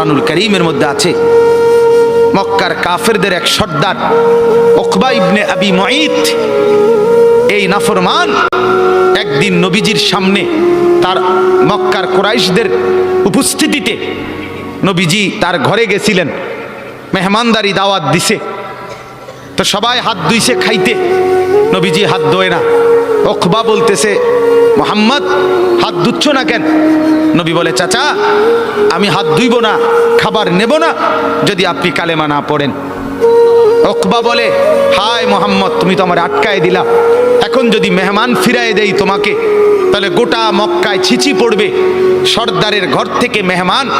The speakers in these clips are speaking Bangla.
কোরআনুল করিমের মধ্যে আছে। মক্কার কাফেরদের এক সর্দার, ওকবা ইবনে আবি মঈত। এই নাফরমান একদিন নবীজির সামনে তার মক্কার কোরাইশদের উপস্থিতিতে নবীজি তার ঘরে গেছিলেন, মেহমানদারি দাওয়াত দিছে। তো সবাই হাত ধুইছে, খাইতে। নবীজি হাত ধোয় না। ওখবা বলতেছে মোহাম্মদ, হাত ধুচ্ছ না কেন? নবী বলে, চাচা, আমি হাত ধুইব না, খাবার নেব না, যদি আপনি কালেমা না পড়েন। ওকবা বলে, হায় মোহাম্মদ, তুমি তো আমার আটকায় দিলা। এখন যদি মেহমান ফিরায় দেই তোমাকে, তাহলে গোটা মক্কায় ছিচি পড়বে। সর্দারের ঘর থেকে মেহমান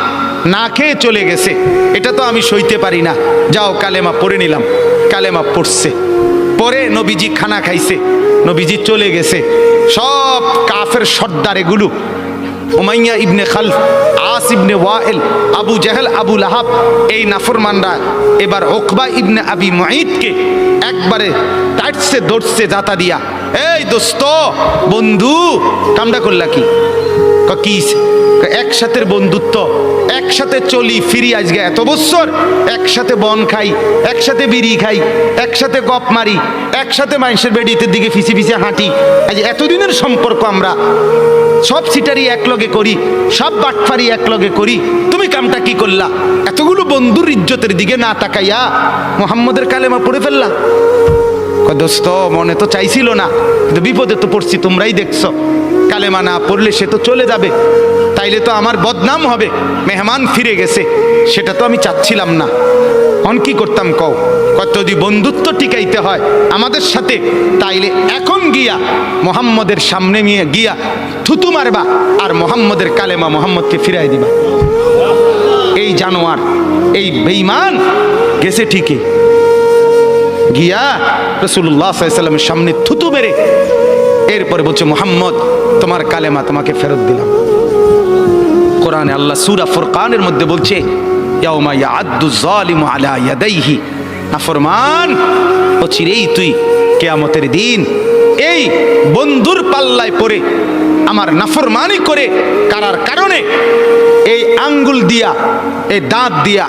না খেয়ে চলে গেছে। এটা তো আমি সইতে পারি না। যাও, কালেমা পড়ে নিলাম। কালেমা পড়ছে। পরে নবীজি খানা খাইছে। নবীজি চলে গেছে। সব কাফের সর্দার এগুলো। হুমাইয়া ইবনে খালফ, আস ইবনে ওয়াইল, আবু জাহেল, আবু লাহাব, এই নাফরমানরা এবার ওকবা ইবনে আবি মাইদকে একবারে টাইটসে দৌড়ছে জাতা দিয়া, এই দোস্ত, বন্ধু, কামটা করলা কি? ক একসাথে বন্ধুত্ব, একসাথে চলি, ফিরি আজকে এত বছর একসাথে বন খাই, একসাথে বিড়ি খাই, একসাথে গপ মারি, একসাথে মানুষের বেডিতে দিকে ফিসি ফিসে হাঁটি। আজ এতদিনের সম্পর্ক আমরা। সব সিটারি একলগে করি, সব বাটফারি একলগে করি। তুমি কামটা কি করলা? এতগুলো বন্ধুর ইজ্জতের দিকে না তাকাইয়া মোহাম্মদের কালেমা পড়ে ফেললা? দোস্ত, মনে তো চাইছিল না, কিন্তু বিপদে তো পড়ছি, তোমরাই দেখছ। কালেমা না পড়লে সে তো চলে যাবে। তাইলে তো আমার বদনাম হবে। মেহমান ফিরে গেছে। সেটা তো আমি চাচ্ছিলাম না। অন কি করতাম কও? কত যদি বন্ধুত্ব টিকাইতে হয় আমাদের সাথে, তাইলে এখন গিয়া মোহাম্মদের সামনে নিয়ে গিয়া থুতু মারবা আর মোহাম্মদের কালেমা মোহাম্মদকে ফিরাই দিবা। এই জানোয়ার, এই বেইমান গেছে ঠিকই। গিয়া রসুল্লাহ সাল্লামের সামনে থুতু বেড়ে এরপরে বলছে, মোহাম্মদ, তোমার কালেমা তোমাকে ফেরত দিলাম। কোরআনে আল্লাহ সুরা ফুরকানের মধ্যে বলছে নাফরমান আমার নাফরমানি করে কারার কারণে এই আঙ্গুল দিয়া, এই দাঁত দিয়া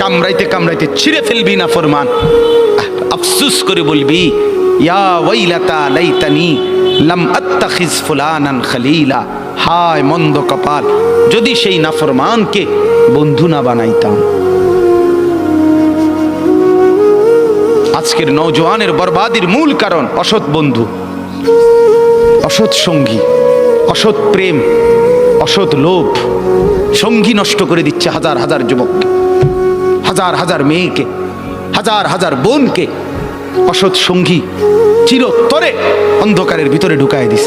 কামড়াইতে কামড়াইতে ছিঁড়ে ফেলবি না ফরমান আফসুস করে বলবি ইয়া ওয়াইলাতা লাইতানি লাম আত্তাখিজ ফুলানান খলিলা। হায়, মন্দ কপাল, যদি সেই নাফরমানকে বন্ধু না বানাইতাম। আজকের নৌজওয়ানের বরবাদির মূল কারণ, অসৎ বন্ধু। অসৎ সঙ্গী, অসৎ প্রেম, অসৎ লোভ। সঙ্গী নষ্ট করে দিচ্ছে হাজার হাজার যুবককে, হাজার হাজার মেয়েকে, হাজার হাজার বোনকে অসৎ সঙ্গী চিরতরে অন্ধকারের ভিতরে ঢুকায় দিস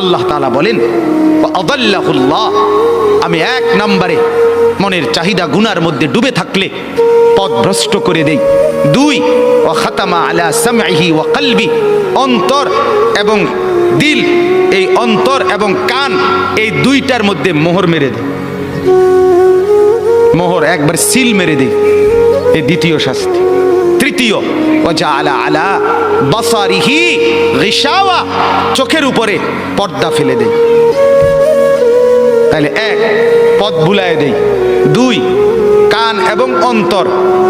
আল্লাহ তালা বলেন আমি এক নম্বরে মনের চাহিদা গুনার মধ্যে ডুবে থাকলে পথ ভ্রষ্ট করে দেই। দুই ও খাতামা আলা সামহি ও কলবি। অন্তর এবং দিল, এই অন্তর এবং কান এই দুইটার মধ্যে মোহর মেরে দেয় মোহর একবার সিল মেরে দেয় এই দ্বিতীয় শাস্তি। তৃতীয় ওয়াজআলা আলা বাসারিহি গিশাওয়া। চোখের উপরে পর্দা ফেলে দেয় তাহলে এক, পথ বুলায় দেই। দুই, কান এবং অন্তর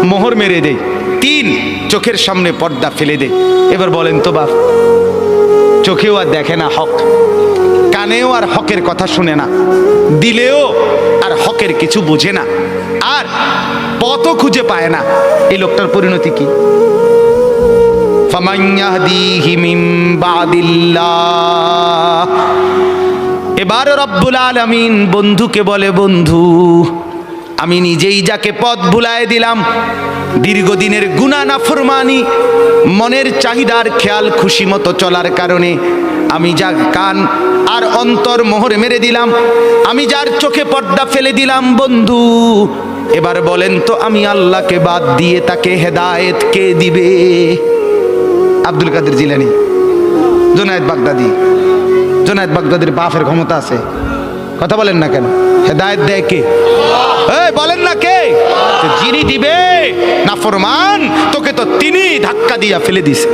মোহর মেরে দেয় তিন, চোখের সামনে পর্দা ফেলে দেয় এবার বলেন তো বাপ, চোখেও আর দেখে না হক। কানেও আর হকের কথা শুনে না। দিলেও আর হকের কিছু বোঝে না। আর পথও খুঁজে পায় না। এই লোকটার পরিণতি কি? এবার রব্বুল আলামিন বন্ধুকে বলে, বন্ধু, আমি নিজেই যাকে পথ ভুলায় দিলাম, দীর্ঘদিনের গুণা নাফরমানি, মনের চাহিদার খেয়াল খুশি মতো চলার কারণে আমি যা কান আর অন্তর মোহর মেরে দিলাম, আমি যার চোখে পর্দা ফেলে দিলাম, বন্ধু এবার বলেন তো, আমি আল্লাহকে বাদ দিয়ে তাকে হেদায়েত কে দিবে? আব্দুল কাদের জিলানি, জোনায়েদ বাগদাদি, জোনায়েদ বাগদাদির বাফের ক্ষমতা আছে। কথা বলেন না কেন? হেদায়েত দেয় কে? বলেন না কে? যিনি দিবে না ফরমান তোকে তো তিনি ধাক্কা দিয়া ফেলে দিছে।